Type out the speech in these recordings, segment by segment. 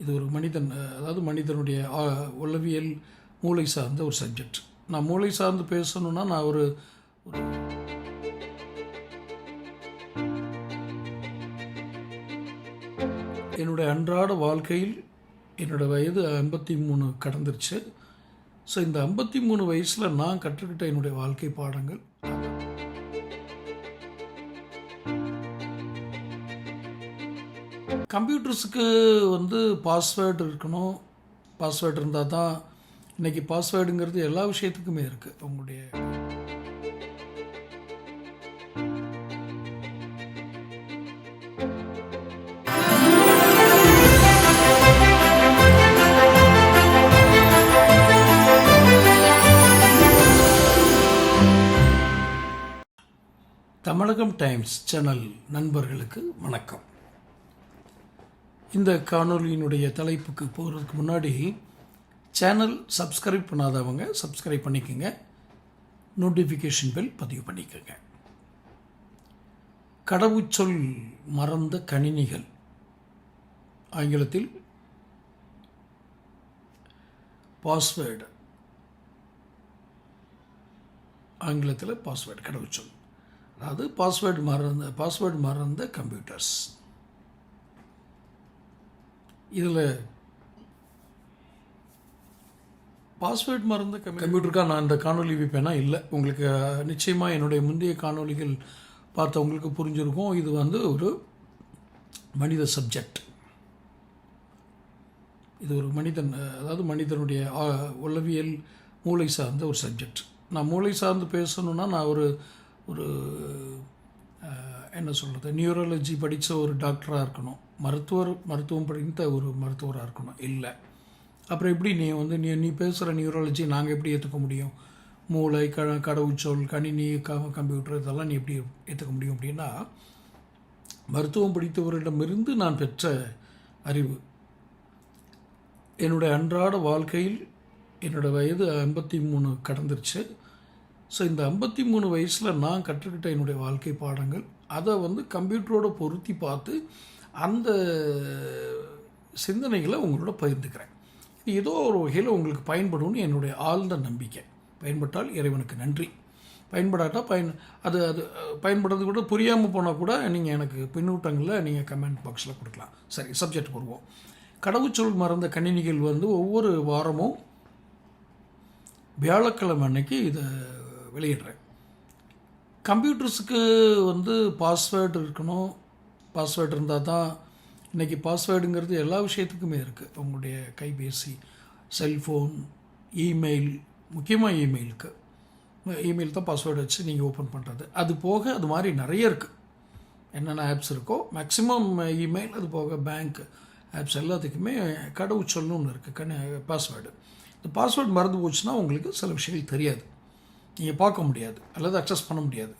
இது ஒரு மனிதன் அதாவது மனிதனுடைய உளவியல் மூளை சார்ந்த ஒரு சப்ஜெக்ட் நான் மூளை சார்ந்து பேசணுன்னா நான் ஒரு ஒரு என்னுடைய அன்றாட வாழ்க்கையில் என்னோடய வயது ஐம்பத்தி மூணு கடந்துருச்சு. ஸோ இந்த ஐம்பத்தி மூணு வயசில் நான் கற்றுக்கிட்ட என்னுடைய வாழ்க்கை பாடங்கள் கம்ப்யூட்டர்ஸுக்கு வந்து பாஸ்வேர்டு இருக்கணும். பாஸ்வேர்டு இருந்தால் தான் இன்றைக்கி பாஸ்வேர்டுங்கிறது எல்லா விஷயத்துக்குமே இருக்குது உங்களுடைய தமிழகம் டைம்ஸ் சேனல் நண்பர்களுக்கு வணக்கம். இந்த காணொளியினுடைய தலைப்புக்கு போகிறதுக்கு முன்னாடி சேனல் சப்ஸ்கிரைப் பண்ணாதவங்க சப்ஸ்கிரைப் பண்ணிக்கோங்க. நோட்டிஃபிகேஷன் பெல் பதிவு பண்ணிக்கோங்க. கடவுச்சொல் மறந்த கணினிகள். ஆங்கிலத்தில் பாஸ்வேர்டு ஆங்கிலத்தில் பாஸ்வேர்டு கடவுச்சொல். அதாவது பாஸ்வேர்டு மறந்த பாஸ்வேர்டு மறந்த கம்ப்யூட்டர்ஸ் இதில் பாஸ்வேர்ட் மறந்து கம்ப்யூட்டருக்காக நான் இந்த காணொலி வைப்பேனா? இல்லை. உங்களுக்கு நிச்சயமாக என்னுடைய முந்தைய காணொளிகள் பார்த்தவங்களுக்கு புரிஞ்சிருக்கும். இது வந்து ஒரு மனித சப்ஜெக்ட் இது ஒரு மனிதன் அதாவது மனிதனுடைய உளவியல் மூளை சார்ந்த ஒரு சப்ஜெக்ட் நான் மூளை சார்ந்து பேசணுன்னா நான் ஒரு ஒரு என்ன சொல்கிறது நியூரலஜி படித்த ஒரு டாக்டராக இருக்கணும். மருத்துவர் மருத்துவம் படித்த ஒரு மருத்துவராக இருக்கணும். இல்லை. அப்புறம் எப்படி நீ வந்து நீ நீ பேசுகிற நியூரலஜி நாங்கள் எப்படி ஏற்றுக்க முடியும்? மூளை க கடவுச்சொல் கணினி க கம்ப்யூட்டர் இதெல்லாம் நீ எப்படி ஏற்றுக்க முடியும் அப்படின்னா மருத்துவம் படித்தவரிடமிருந்து நான் பெற்ற அறிவு. என்னுடைய அன்றாட வாழ்க்கையில் என்னோடய வயது ஐம்பத்தி மூணு கடந்துருச்சு. ஸோ இந்த ஐம்பத்தி மூணு வயசில் நான் கற்றுக்கிட்ட என்னுடைய வாழ்க்கை பாடங்கள் அதை வந்து கம்ப்யூட்டரோட பொருத்தி பார்த்து அந்த சிந்தனைகளை உங்களோட பகிர்ந்துக்கிறேன். இது ஏதோ ஒரு வகையில் உங்களுக்கு பயன்படும்னு என்னுடைய ஆழ்ந்த நம்பிக்கை. பயன்பட்டால் இறைவனுக்கு நன்றி. பயன்படாட்டால் பயன் அது அது பயன்படுறது கூட புரியாமல் போனால் கூட நீங்கள் எனக்கு பின்னூட்டங்களில் நீங்கள் கமெண்ட் பாக்ஸில் கொடுக்கலாம். சரி சப்ஜெக்ட் வருவோம் கடவுச்சொல் மறந்த கணினிகள் வந்து ஒவ்வொரு வாரமும் வியாழக்கிழமை அன்னைக்கு இதை வெளியிடுறேன். கம்ப்யூட்டர்ஸுக்கு வந்து பாஸ்வேர்டு இருக்கணும். பாஸ்வேர்டு இருந்தால் தான் இன்றைக்கி பாஸ்வேர்டுங்கிறது எல்லா விஷயத்துக்குமே இருக்குது உங்களுடைய கைபேசி செல்ஃபோன் இமெயில் முக்கியமாக இமெயிலுக்கு. இமெயில் தான் பாஸ்வேர்டு வச்சு நீங்கள் ஓப்பன் பண்ணுறது அது போக அது மாதிரி நிறைய இருக்குது என்னென்ன ஆப்ஸ் இருக்கோ மேக்ஸிமம் இமெயில் அது போக பேங்க் ஆப்ஸ் எல்லாத்துக்குமே கடவுச்சொல்லுன்னு இருக்குது கண்ணு பாஸ்வேர்டு இந்த பாஸ்வேர்டு மறந்து போச்சுன்னா உங்களுக்கு சில விஷயங்கள் தெரியாது. நீங்கள் பார்க்க முடியாது அல்லது அக்சஸ் பண்ண முடியாது.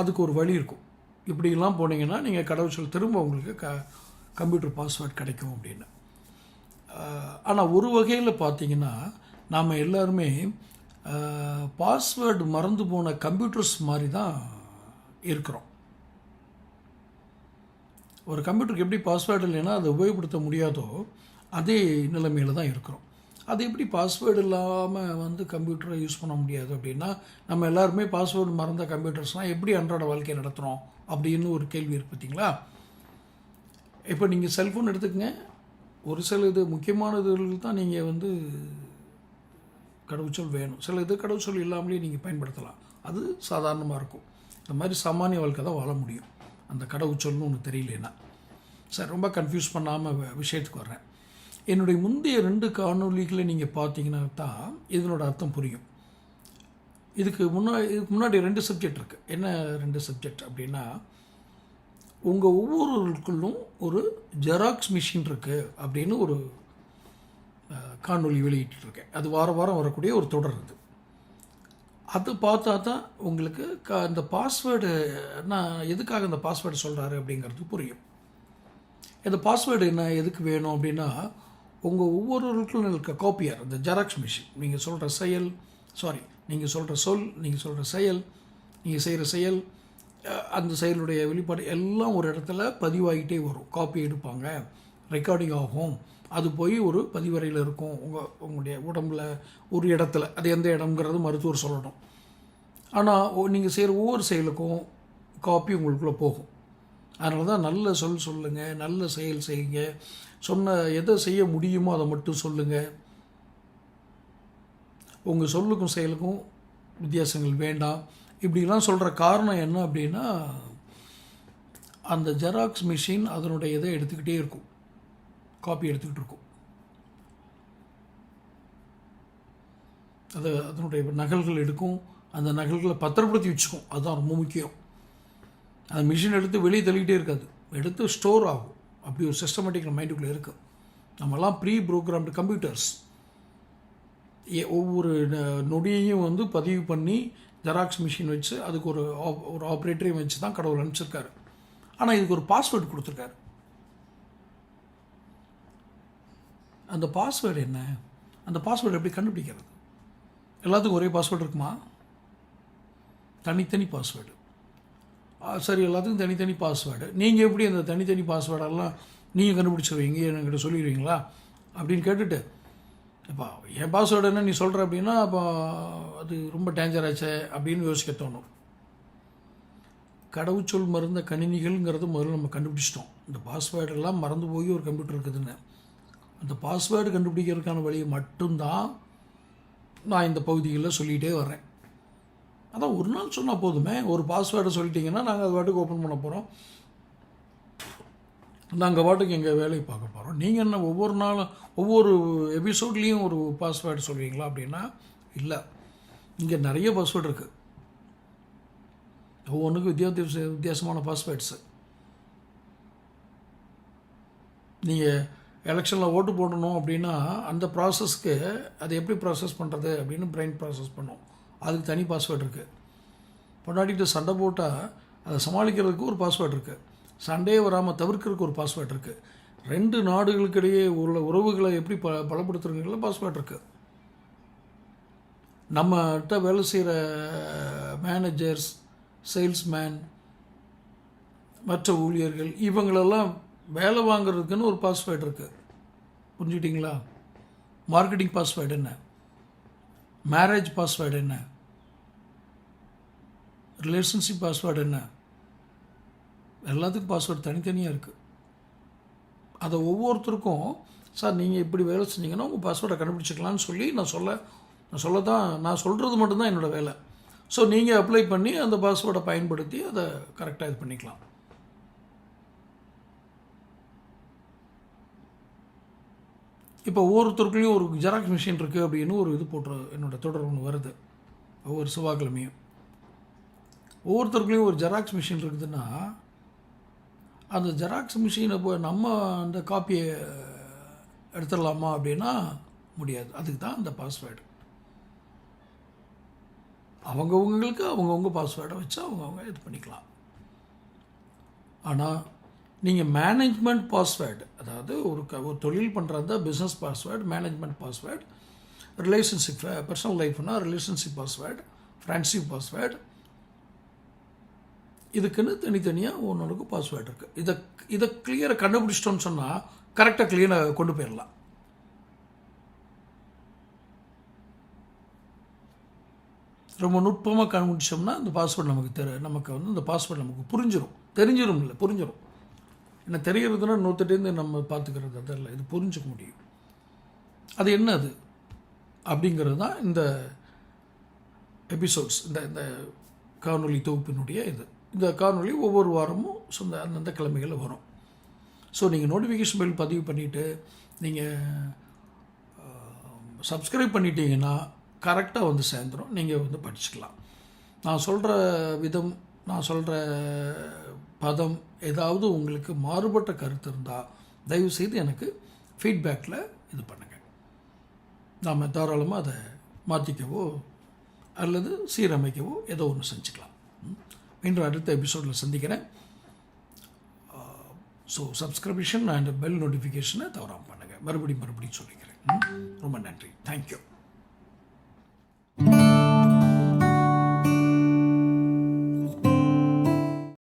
அதுக்கு ஒரு வழி இருக்கும். இப்படிலாம் போனீங்கன்னா நீங்கள் கடவுச்சொல் திரும்ப உங்களுக்கு க கம்ப்யூட்டர் பாஸ்வேர்ட் கிடைக்கும் அப்படின்னு. ஆனால் ஒரு வகையில் பார்த்தீங்கன்னா நாம் எல்லாருமே பாஸ்வேர்டு மறந்து போன கம்ப்யூட்டர்ஸ் மாதிரி தான் இருக்கிறோம். ஒரு கம்ப்யூட்டருக்கு எப்படி பாஸ்வேர்டு இல்லைன்னா அதை உபயோகப்படுத்த முடியாதோ அதே நிலைமையில் தான் இருக்கிறோம். அது எப்படி பாஸ்வேர்டு இல்லாமல் வந்து கம்ப்யூட்டரை யூஸ் பண்ண முடியாது அப்படின்னா நம்ம எல்லாருமே பாஸ்வேர்டு மறந்த கம்ப்யூட்டர்ஸ்லாம் எப்படி அன்றாட வாழ்க்கையை நடத்துகிறோம் அப்படின்னு ஒரு கேள்வி இருக்கு பார்த்தீங்களா இப்போ நீங்கள் செல்ஃபோன் எடுத்துக்கங்க. ஒரு சில இது முக்கியமானதுகள் தான் நீங்கள் வந்து கடவுச்சொல் வேணும். சில இது கடவுச்சொல் இல்லாமலேயே நீங்கள் பயன்படுத்தலாம். அது சாதாரணமாக இருக்கும். இந்த மாதிரி சாமானிய வாழ்க்கை தான் வாழ முடியும். அந்த கடவுச்சொல்னு ஒன்று தெரியலனா. சார் ரொம்ப கன்ஃபியூஸ் பண்ணாமல் விஷயத்துக்கு வர்றேன். என்னுடைய முந்தைய ரெண்டு காணொளிகளை நீங்கள் பார்த்தீங்கன்னா தான் இதனோட அர்த்தம் புரியும். இதுக்கு முன்னாடி இதுக்கு முன்னாடி ரெண்டு சப்ஜெக்ட் இருக்குது என்ன ரெண்டு சப்ஜெக்ட் அப்படின்னா உங்கள் ஒவ்வொருவருக்குள்ளும் ஒரு ஜெராக்ஸ் மிஷின் இருக்குது அப்படின்னு ஒரு காணொலி காணொளி வெளியிட்டிருக்கேன். அது வாரம் வாரம் வரக்கூடிய ஒரு தொடர் அது. அது பார்த்தா தான் உங்களுக்கு க இந்த பாஸ்வேர்டு நான் எதுக்காக இந்த பாஸ்வேர்டு சொல்கிறாரு அப்படிங்கிறது புரியும். இந்த பாஸ்வேர்டு என்ன எதுக்கு வேணும் அப்படின்னா உங்கள் ஒவ்வொருவருக்கும் இருக்க காப்பியர் இந்த ஜெராக்ஸ் மிஷின் நீங்கள் சொல்கிற செயல் சாரி நீங்கள் சொல்கிற சொல் நீங்கள் சொல்கிற செயல் நீங்கள் செய்கிற செயல் அந்த செயலுடைய வெளிப்பாடு எல்லாம் ஒரு இடத்துல பதிவாகிட்டே வரும். காப்பி எடுப்பாங்க ரெக்கார்டிங் ஆகும். அது போய் ஒரு பதிவறையில் இருக்கும். உங்கள் உங்களுடைய உடம்புல ஒரு இடத்துல அது எந்த இடம்ங்கிறது மருத்துவர் சொல்லணும். ஆனால் நீங்கள் செய்கிற ஒவ்வொரு செயலுக்கும் காப்பி உங்களுக்குள்ளே போகும். அதனால தான் நல்ல சொல் சொல்லுங்கள் நல்ல செயல் செய்யுங்க. சொன்ன எதை செய்ய முடியுமோ அதை மட்டும் சொல்லுங்கள் உங்கள் சொல்லுக்கும் செயலுக்கும் வித்தியாசங்கள் வேண்டாம். இப்படிலாம் சொல்கிற காரணம் என்ன அப்படின்னா அந்த ஜெராக்ஸ் மிஷின் அதனுடைய இதை எடுத்துக்கிட்டே இருக்கும். காப்பி எடுத்துக்கிட்டு இருக்கும். அது அதனுடைய நகல்கள் எடுக்கும். அந்த நகல்களை பத்திரப்படுத்தி வச்சுக்கும். அதுதான் ரொம்ப முக்கியம். அந்த மிஷின் எடுத்து வெளியே தள்ளிக்கிட்டே இருக்காது. எடுத்து ஸ்டோர் ஆகும். அப்படி ஒரு சிஸ்டமேட்டிக் மைண்டுக்குள்ளே இருக்குது நம்மலாம் ப்ரீ ப்ரோக்ராம்டு கம்ப்யூட்டர்ஸ் ஒவ்வொரு ந- நொடியையும் வந்து பதிவு பண்ணி ஜெராக்ஸ் மிஷின் வச்சு அதுக்கு ஒரு ஆப்- ஒரு ஆப்ரேட்டரையும் வச்சு தான் கடவுள் அனுப்பிச்சிருக்காரு. ஆனால் இதுக்கு ஒரு பாஸ்வேர்டு கொடுத்துருக்காரு. அந்த பாஸ்வேர்டு என்ன? அந்த பாஸ்வேர்டு எப்படி கண்டுபிடிக்கிறது? எல்லாத்துக்கும் ஒரே பாஸ்வேர்டு இருக்குமா? தனித்தனி பாஸ்வேர்டு சரி எல்லாத்துக்கும் தனித்தனி பாஸ்வேர்டு நீங்கள் எப்படி அந்த தனித்தனி பாஸ்வேர்டெல்லாம் நீங்கள் கண்டுபிடிச்சிருவீங்க? என்கிட்ட சொல்லிடுவீங்களா? அப்படின்னு கேட்டுட்டு இப்போ என் பாஸ்வேர்டு என்ன நீ சொல்கிற அப்படின்னா அப்போ அது ரொம்ப டேஞ்சர் ஆச்சே அப்படின்னு யோசிக்க தோணும். கடவுச்சொல் மருந்த கணினிகள்ங்கிறது முதல்ல நம்ம கண்டுபிடிச்சிட்டோம். இந்த பாஸ்வேர்டெல்லாம் மறந்து போய் ஒரு கம்ப்யூட்டர் இருக்குதுன்னு. அந்த பாஸ்வேர்டு கண்டுபிடிக்கிறதுக்கான வழியை மட்டும்தான் நான் இந்த பகுதிகளில் சொல்லிகிட்டே வரேன் அதான் ஒரு நாள் சொன்னால் போதுமே. ஒரு பாஸ்வேர்டை சொல்லிட்டீங்கன்னா நாங்கள் அது பாட்டுக்கு ஓப்பன் பண்ண போகிறோம் நாங்கள் பாட்டுக்கு எங்கள் வேலையை பார்க்க போகிறோம் நீங்கள் என்ன ஒவ்வொரு நாளும் ஒவ்வொரு எபிசோட்லேயும் ஒரு பாஸ்வேர்டு சொல்லுவீங்களா அப்படின்னா இல்லை. இங்கே நிறைய பாஸ்வேர்டு இருக்குது ஒவ்வொன்றுக்கும் வித்தியாச வித்தியாசமான பாஸ்வேர்ட்ஸு நீங்கள் எலெக்ஷனில் ஓட்டு போடணும் அப்படின்னா அந்த ப்ராசஸ்க்கு அதை எப்படி ப்ராசஸ் பண்ணுறது அப்படின்னு பிரெயின் ப்ராசஸ் பண்ணும். அதுக்கு தனி பாஸ்வேர்டு இருக்குது பொண்டாட்டிகிட்ட சண்டை போட்டால் அதை சமாளிக்கிறதுக்கு ஒரு பாஸ்வேர்டு இருக்குது சண்டையே வராமல் தவிர்க்கிறதுக்கு ஒரு பாஸ்வேர்டு இருக்குது ரெண்டு நாடுகளுக்கிடையே உள்ள உறவுகளை எப்படி ப பலப்படுத்துறதுல பாஸ்வேர்டு இருக்குது நம்மகிட்ட வேலை செய்கிற மேனேஜர்ஸ் சேல்ஸ்மேன் மற்ற ஊழியர்கள் இவங்களெல்லாம் வேலை வாங்குறதுக்குன்னு ஒரு பாஸ்வேர்டு இருக்குது புரிஞ்சுக்கிட்டிங்களா? மார்க்கெட்டிங் பாஸ்வேர்டு என்ன? மேரேஜ் பாஸ்வேர்டு என்ன? ரிலேஷன்ஷிப் பாஸ்வேர்டு என்ன? எல்லாத்துக்கும் பாஸ்வேர்டு தனித்தனியாக இருக்குது அதை ஒவ்வொருத்தருக்கும் சார் நீங்கள் இப்படி வேலை செஞ்சீங்கன்னா உங்கள் பாஸ்வேர்டை கண்டுபிடிச்சிக்கலாம்னு சொல்லி நான் சொல்ல நான் சொல்ல தான் நான் சொல்கிறது மட்டும்தான் என்னோடய வேலை. ஸோ நீங்கள் அப்ளை பண்ணி அந்த பாஸ்வேர்டை பயன்படுத்தி அதை கரெக்டாக இது பண்ணிக்கலாம். இப்போ ஒவ்வொருத்தருக்குள்ளேயும் ஒரு ஜெராக்ஸ் மிஷின் இருக்குது அப்படின்னு ஒரு இது போட்டு என்னோட தொடர் ஒன்று வருது. ஒவ்வொரு செவ்வாய்க்கிழமையும். ஒவ்வொருத்தருக்குள்ளேயும் ஒரு ஜெராக்ஸ் மிஷின் இருக்குதுன்னா அந்த ஜெராக்ஸ் மிஷினை போய் நம்ம அந்த காப்பியை எடுத்துடலாமா அப்படின்னா முடியாது. அதுக்கு தான் அந்த பாஸ்வேர்டு அவங்கவுங்களுக்கு அவங்கவுங்க பாஸ்வேர்டை வச்சு அவங்கவுங்க இது பண்ணிக்கலாம். ஆனால் நீங்கள் மேனேஜ்மெண்ட் பாஸ்வேர்டு அதாவது ஒரு க ஒரு தொழில் பண்ணுறதா business password management password relationship personal லைஃப்னால் relationship password friendship password இதுக்குன்னு தனித்தனியாக ஒன்று பாஸ்வேர்டு இருக்குது இதை இதை கிளியராக கண்டுபிடிச்சிட்டோம்னு சொன்னால் கரெக்டாக கிளியராக கொண்டு போயிடலாம். ரொம்ப நுட்பமாக கண்டுபிடிச்சோம்னா இந்த பாஸ்வேர்டு நமக்கு தெரி நமக்கு வந்து இந்த பாஸ்வேர்டு நமக்கு புரிஞ்சிடும் தெரிஞ்சிடும் இல்லை புரிஞ்சிடும் என்ன தெரிகிறதுனா இன்னொருத்தட்டேருந்து நம்ம பார்த்துக்கிறது அதல்ல இது புரிஞ்சுக்க முடியும். அது என்ன அது அப்படிங்கிறது தான் இந்த எபிசோட்ஸ் இந்த இந்த காணொலி தொகுப்பினுடைய இது. இந்த காணொலி ஒவ்வொரு வாரமும் சொந்த அந்தந்த கிழமைகளில் வரும். ஸோ நீங்கள் நோட்டிஃபிகேஷன் பில் பதிவு பண்ணிவிட்டு நீங்கள் சப்ஸ்கிரைப் பண்ணிட்டீங்கன்னா கரெக்டாக வந்து சேர்ந்துடும் நீங்கள் வந்து படிச்சுக்கலாம். நான் சொல்கிற விதம் நான் சொல்கிற பதம் ஏதாவது உங்களுக்கு மாறுபட்ட கருத்து இருந்தால் தயவுசெய்து எனக்கு ஃபீட்பேக்கில் இது பண்ணுங்கள் நாம் தாராளமாக அதை மாற்றிக்கவோ அல்லது சீரமைக்கவோ ஏதோ ஒன்று செஞ்சுக்கலாம். ம். மீண்டும் அடுத்த எபிசோடில் சந்திக்கிறேன். ஸோ சப்ஸ்கிரிப்ஷன் அண்ட் பெல் நோட்டிஃபிகேஷனை தவறாமல் பண்ணுங்கள் மறுபடியும் மறுபடியும் சொல்லிக்கிறேன். ரொம்ப நன்றி. தேங்க்யூ